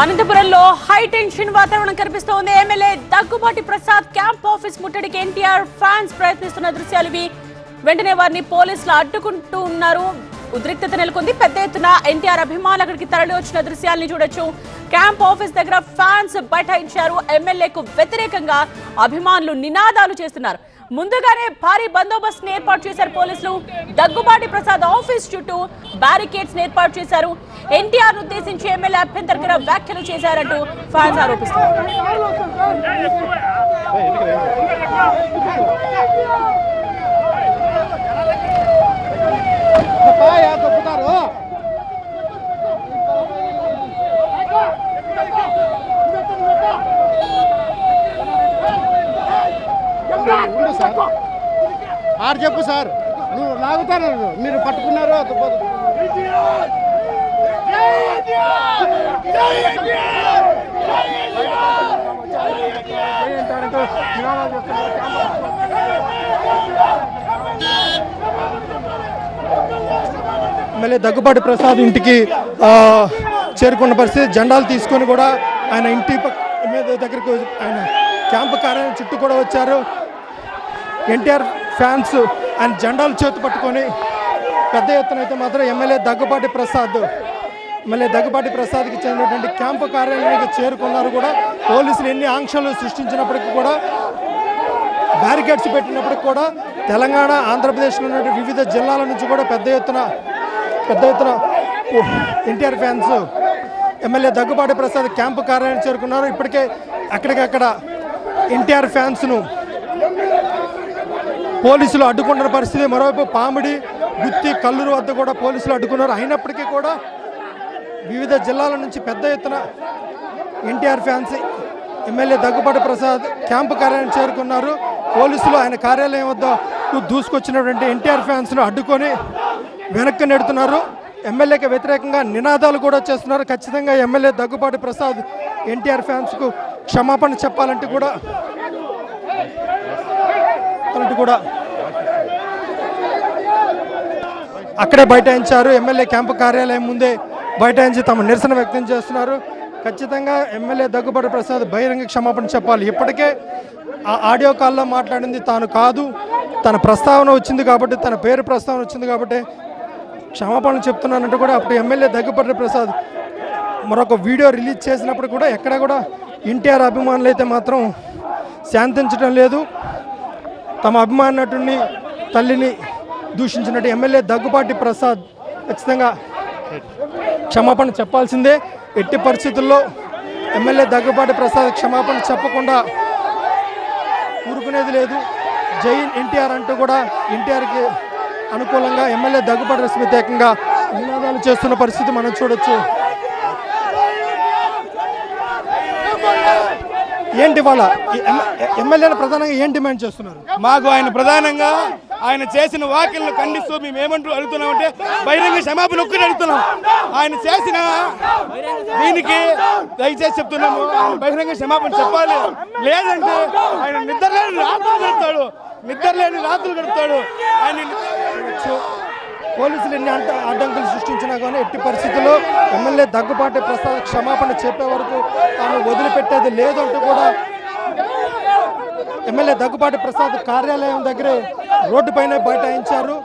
High tension వాతావరణం కనిపిస్తోంది. MLA Daggubati Prasad camp office ముట్టడికి ఎన్టీఆర్ ఫ్యాన్స్ ప్రయత్నిస్తున్న దృశ్యాలు ఇవి. వెంటనే వారిని పోలీసులు అడ్డుకుంటూ ఉన్నారు. ఉద్రిక్తత నెలకొంది. పెద్ద ఎత్తున ఎన్టీఆర్ అభిమానులు అక్కడికి తరలి వచ్చిన దృశ్యాల్ని చూడొచ్చు. క్యాంప్ ఆఫీస్ దగ్గర ఫ్యాన్స్ బైఠాయించారు. ఎమ్మెల్యేకు వ్యతిరేకంగా అభిమానులు నినాదాలు చేస్తున్నారు. ముందుగానే భారీ బందోబస్తును ఏర్పాటు చేశారు పోలీసులు. దగ్గుబాటి ప్రసాద్ ఆఫీస్ చుట్టూ బ్యారికేడ్స్ ఏర్పాటు చేశారు. ఎన్టీఆర్ ఉద్దేశించి ఎమ్మెల్యే అభ్యంతరకర వ్యాఖ్యలు చేశారంటూ ఫ్యాన్స్ ఆరోపిస్తున్నారు. ఆరు చెప్పు సార్. నువ్వు లాగుతారు మీరు పట్టుకున్నారు ఎమ్మెల్యే దగ్గుబాటి ప్రసాద్ ఇంటికి చేరుకున్న పరిస్థితి జెండాలు తీసుకొని కూడా ఆయన ఇంటి మీద దగ్గరికి ఆయన క్యాంపు కార్యాలయం చుట్టూ కూడా వచ్చారు. ఎన్టీఆర్ ఫ్యాన్స్ ఆయన జెండాలు చేతి పట్టుకొని పెద్ద ఎత్తున అయితే మాత్రం ఎమ్మెల్యే దగ్గుబాటి ప్రసాద్ ఎమ్మెల్యే దగ్గుబాటి ప్రసాద్కి చెందినటువంటి క్యాంపు కార్యాలయానికి చేరుకున్నారు కూడా. పోలీసులు ఎన్ని ఆంక్షలు సృష్టించినప్పటికీ కూడా బ్యారికేడ్స్ పెట్టినప్పటికి కూడా తెలంగాణ ఆంధ్రప్రదేశ్లో ఉన్న వివిధ జిల్లాల నుంచి కూడా పెద్ద ఎత్తున పెద్ద ఎత్తున NTR fans MLA Daggubati Prasad camp కార్యాలయం చేరుకున్నారు. ఇప్పటికే అక్కడికక్కడ ఎన్టీఆర్ ఫ్యాన్స్ను పోలీసులు అడ్డుకుంటున్న పరిస్థితి. మరోవైపు పామిడి గుత్తి కల్లూరు వద్ద కూడా పోలీసులు అడ్డుకున్నారు. అయినప్పటికీ కూడా వివిధ జిల్లాల నుంచి పెద్ద ఎత్తున NTR fans MLA Daggubati Prasad camp కార్యాలయం చేరుకున్నారు. పోలీసులు ఆయన కార్యాలయం వద్ద దూసుకొచ్చినటువంటి ఎన్టీఆర్ ఫ్యాన్స్ను అడ్డుకొని వెనక్కి నెడుతున్నారు. ఎమ్మెల్యేకి వ్యతిరేకంగా నినాదాలు కూడా చేస్తున్నారు. ఖచ్చితంగా ఎమ్మెల్యే దగ్గుబాటి ప్రసాద్ ఎన్టీఆర్ ఫ్యాన్స్కు క్షమాపణ చెప్పాలంటే కూడా అలాంటి కూడా అక్కడే బైఠాయించారు. ఎమ్మెల్యే క్యాంపు కార్యాలయం ముందే బైఠాయించి తమ నిరసన వ్యక్తం చేస్తున్నారు. ఖచ్చితంగా ఎమ్మెల్యే దగ్గుబాటి ప్రసాద్ బహిరంగ క్షమాపణ చెప్పాలి. ఇప్పటికే ఆ ఆడియో కాల్లో మాట్లాడింది తాను కాదు. తన ప్రస్తావన వచ్చింది కాబట్టి తన పేరు ప్రస్తావన వచ్చింది కాబట్టి క్షమాపణ చెప్తున్నానంటూ కూడా అప్పుడు ఎమ్మెల్యే దగ్గుబాటి ప్రసాద్ మరొక వీడియో రిలీజ్ చేసినప్పుడు కూడా ఎక్కడ కూడా ఎన్టీఆర్ అభిమానులు అయితే మాత్రం శాంతించడం లేదు. తమ అభిమాన నటుడిని తల్లిని దూషించినట్టు ఎమ్మెల్యే దగ్గుబాటి ప్రసాద్ ఖచ్చితంగా క్షమాపణ చెప్పాల్సిందే. ఎట్టి పరిస్థితుల్లో ఎమ్మెల్యే దగ్గుబాటి ప్రసాద్ క్షమాపణ చెప్పకుండా ఊరుకునేది లేదు. జై ఎన్టీఆర్ అంటూ కూడా ఎన్టీఆర్కి అనుకూలంగా ఎమ్మెల్యే దగ్గుబాటి ప్రసాద్ వ్యతిరేకంగా నినాదాలు చేస్తున్న పరిస్థితి మనం చూడొచ్చు. ఏంటి వాళ్ళ? ఎమ్మెల్యేలు ప్రధానంగా ఏం డిమాండ్ చేస్తున్నారు? మాకు ఆయన ప్రధానంగా ఆయన చేసిన వ్యాఖ్యలను ఖండిస్తూ మేము ఏమంటూ అడుగుతున్నామంటే బహిరంగ క్షమాపణ ఒక్కటి అడుగుతున్నాం. ఆయన చేసిన దీనికి దయచేసి చెప్తున్నాము ఆయన బహిరంగ క్షమాపణ చెప్పాలి. లేదంటే ఆయన నిద్రలేని రాత్రులు గడుపుతాడు. నిద్రలేని రాత్రులు గడుపుతాడు. ఆయన పోలీసులు ఎన్ని అంట అడ్డంకులు సృష్టించినా కానీ ఎట్టి పరిస్థితుల్లో ఎమ్మెల్యే దగ్గుపాటి ప్రసాద్ క్షమాపణ చెప్పే వరకు తాను వదిలిపెట్టేది లేదంటూ కూడా ఎమ్మెల్యే దగ్గుబాటి ప్రసాద్ కార్యాలయం దగ్గరే రోడ్డుపైనే బైఠాయించారు.